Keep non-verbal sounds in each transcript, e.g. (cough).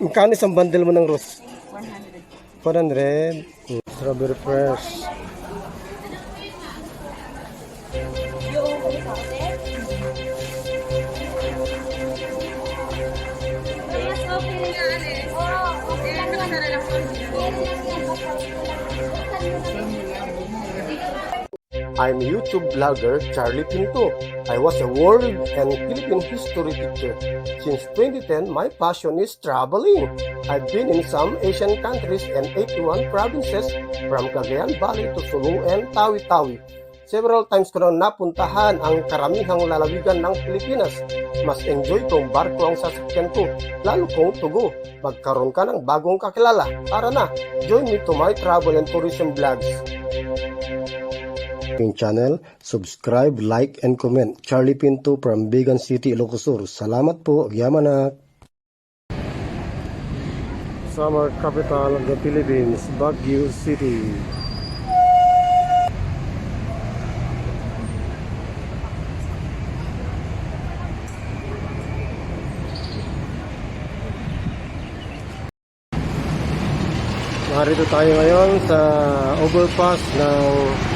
Magkano isang bundle mo ng rose? 100. 400. Mm, Strawberry fresh. Yes, okay I'm YouTube vlogger Charlie Pinto. I was a world and Philippine history teacher. Since 2010, my passion is traveling. I've been in some Asian countries and 81 provinces from Cagayan Valley to Sulu and Tawi-Tawi. Several times ko na napuntahan ang karamihang lalawigan ng Pilipinas. Mas enjoy kong barko ang sasakyan ko, lalo kong tugo. Magkaroon ka ng bagong kakilala. Tara na, join me to my travel and tourism vlogs aking channel. Subscribe, like, and comment. Charlie Pinto from Bigan City, Ilocos Sur. Salamat po. Yamanak. Summer capital of the Philippines, Baguio City. Narito tayo ngayon sa overpass ng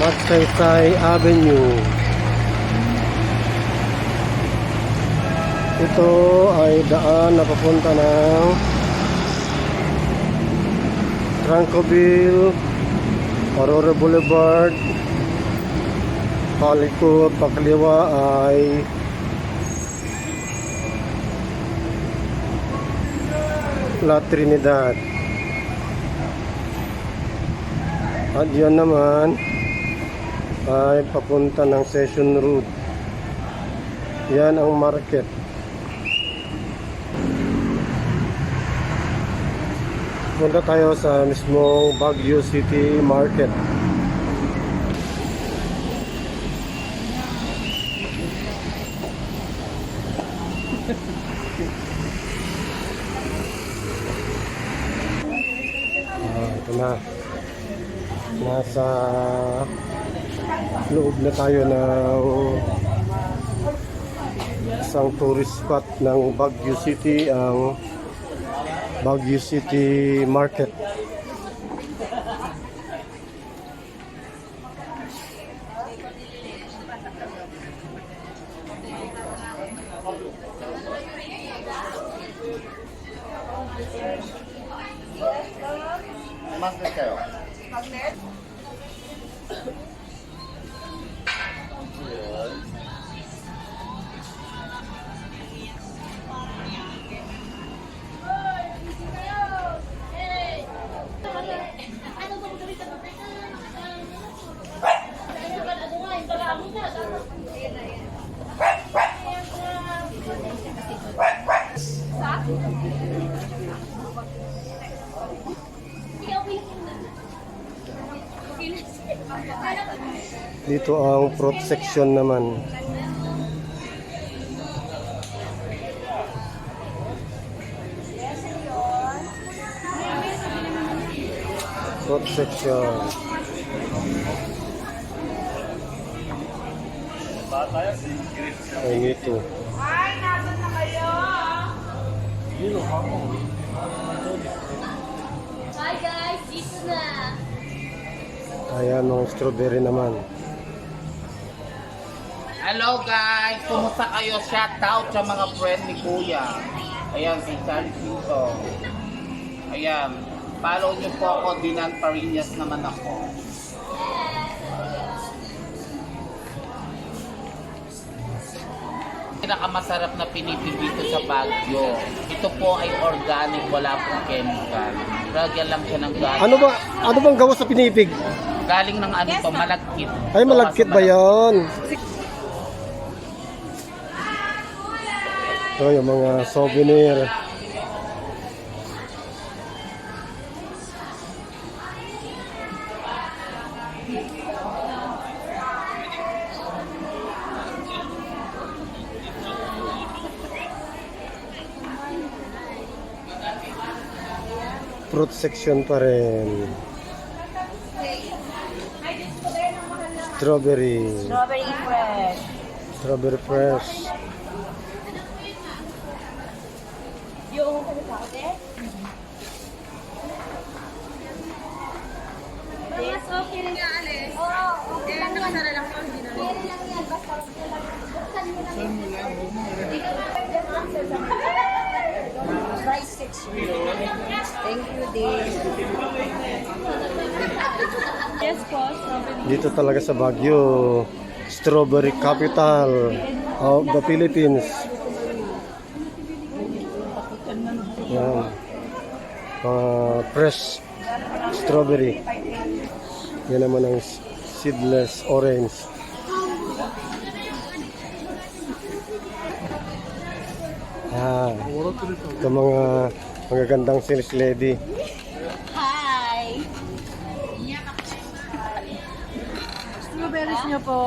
Magsaysay Avenue. Ito ay daan na papunta ng Trancoville, Aurora Boulevard, palikot, pakaliwa ay La Trinidad. At yan naman ay papunta ng Session Road. Yan ang market. Punta tayo sa mismong Baguio City Market. Ah, ito na. Nasa loob na tayo ng isang tourist spot ng Baguio City ang Baguio City Market. Magnet kayo. Dito ang fruit section naman. Fruit section. Ay, nito. Hi guys, dito na. Ayan, ang strawberry naman. Hello guys! Kumusta kayo? Shout out sa mga friend ni Kuya. Ayan, si Charlie Pinto. Ayan. Follow niyo po ako. Dinan Parinas naman ako. Pinakamasarap na pinipig dito sa Baguio. Ito po ay organic, wala pong chemical. Lagyan lang siya ng galing. Ano ba, ano bang gawa sa pinipig? Galing ng ano to, malagkit. Ay, malagkit ba yan? Ito yung mga souvenir. Fruit section pa rin. Strawberry. Strawberry fresh. Strawberry fresh. Yung kalipate? Mas okay rin nga, Alice. Oo, okay lang yan. Nakasara lang yun, hindi na. Pwede lang yan, basta buksan mo lang Price 6 Thank you, Dave. Yes po, strawberry. Dito talaga sa Baguio, strawberry capital of the Philippines. Yan. Mga fresh strawberry. Yan naman ang seedless orange. Ah, ito mga mga gandang sales lady. Hi! Strawberries niyo po.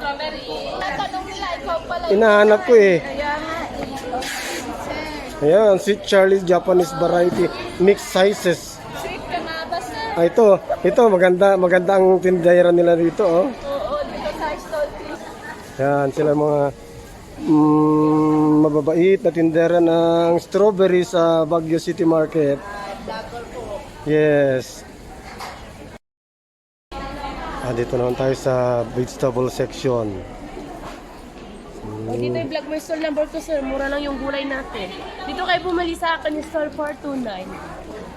Strawberry. Tanong nila, ikaw pala. Inahanap ko eh. Ayan, Sweet Charlie's Japanese Variety Mixed Sizes. sweet ka na, basta. Ah, ito, ito maganda, maganda ang tindera nila dito, oh. Oo, dito sa stall, please. Yan, sila mga mm, mababait na tindera ng strawberry sa Baguio City Market. Yes. Ah, dito naman tayo sa vegetable section. Oh, dito yung vlog mo yung stall number 2, sir. Mura lang yung gulay natin. Dito kayo bumali sa akin yung stall 429.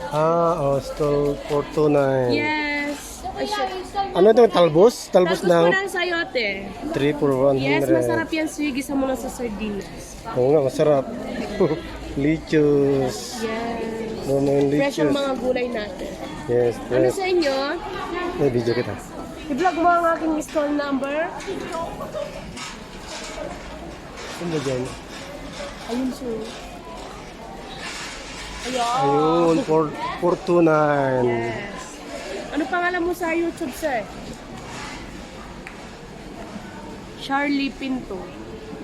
Ah, oh, stall 429. Yes. Ay. Ano ito, talbos? Talbos po ng ng sayote. 3 for 100. Yes, masarap yan. Swiggy sa muna sa sardinas. Oo nga, masarap. (laughs) Lichos. Yes. Ano yung Fresh ang lichos? mga gulay natin. Yes, Ano fresh. sa inyo? May video kita. I-vlog mo ang aking stall number. Ano dyan? Ayun, sir. Ayun. Ayun, 4, 429. Yes. Ano pangalan mo sa YouTube, sir? Charlie Pinto.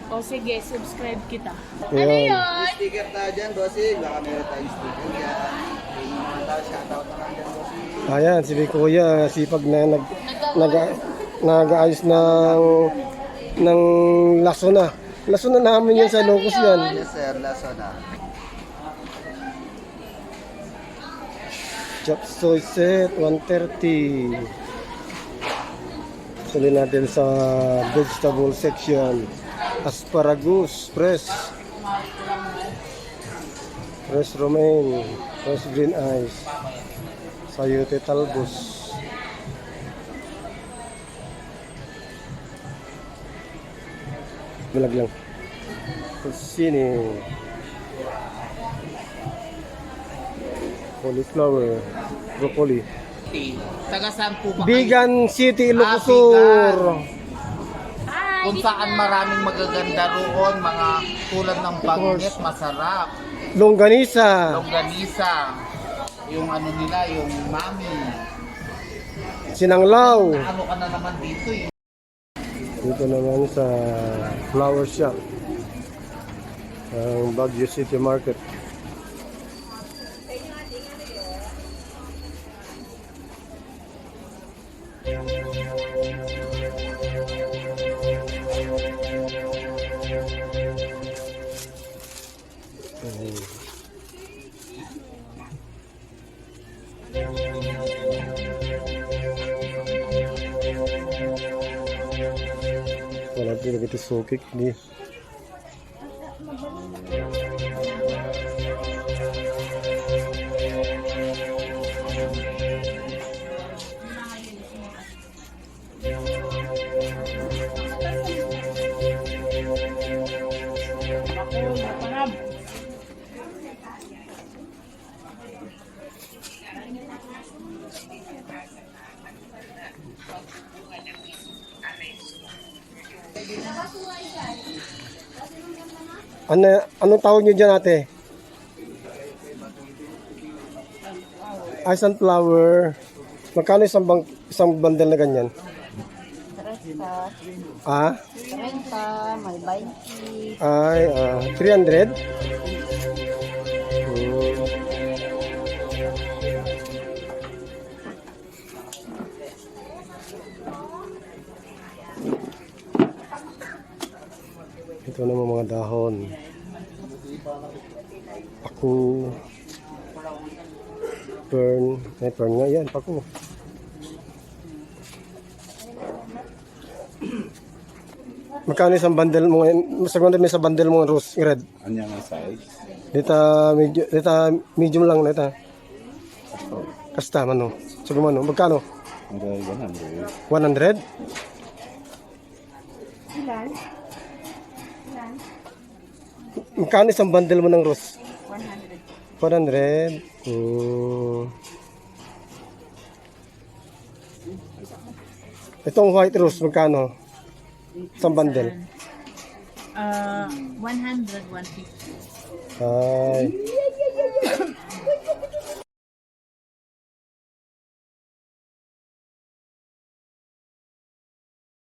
O sige, subscribe kita. Ano Ayan. yun? Sticker tayo dyan, bossing. Baka meron tayong sticker dyan. Yung mga tao, shoutout na lang dyan, bossing. Ayan, si Kuya, sipag na nag, nag, nag-aayos ng, ng laso na. Laso na namin yan sa locus yan. Yes, sir. Laso na. Chop soy set, 130. Suli natin sa vegetable section. Asparagus, fresh. Fresh romaine, fresh green eyes. Sayote talbos. Bulag lang. Sini. Cauliflower, broccoli. Taga saan po ba? Bigan City, Ah, Ilocosur. Kung saan maraming magaganda roon, mga tulad ng bagnet, masarap. Longganisa. Longganisa. Yung ano nila, yung mami. Sinanglaw. Ano ka na naman dito eh. Dito naman sa flower shop. Ang Baguio City Market. Wala din ito sukik ni. Ano, anong tawag niyo dyan ate? Ay, sunflower. Magkano isang, bang, isang bundle na ganyan? 30, Ah? 30, may 20. Ay, ah, 300? Ito naman mga dahon. Paku. Fern. May fern nga yan. Paku. Magkano isang bundle mo ngayon? Sa mo sa bundle mo rose red. Anya nga size? Dita medyo dita medium lang dita. Kasta mano. Sige mano, magkano? May 100. 100? Magkano isang bundle mo ng rose? 100. 100? Hmm. Itong white rose, magkano? Isang bundle? Uh, 100, 150. Ay.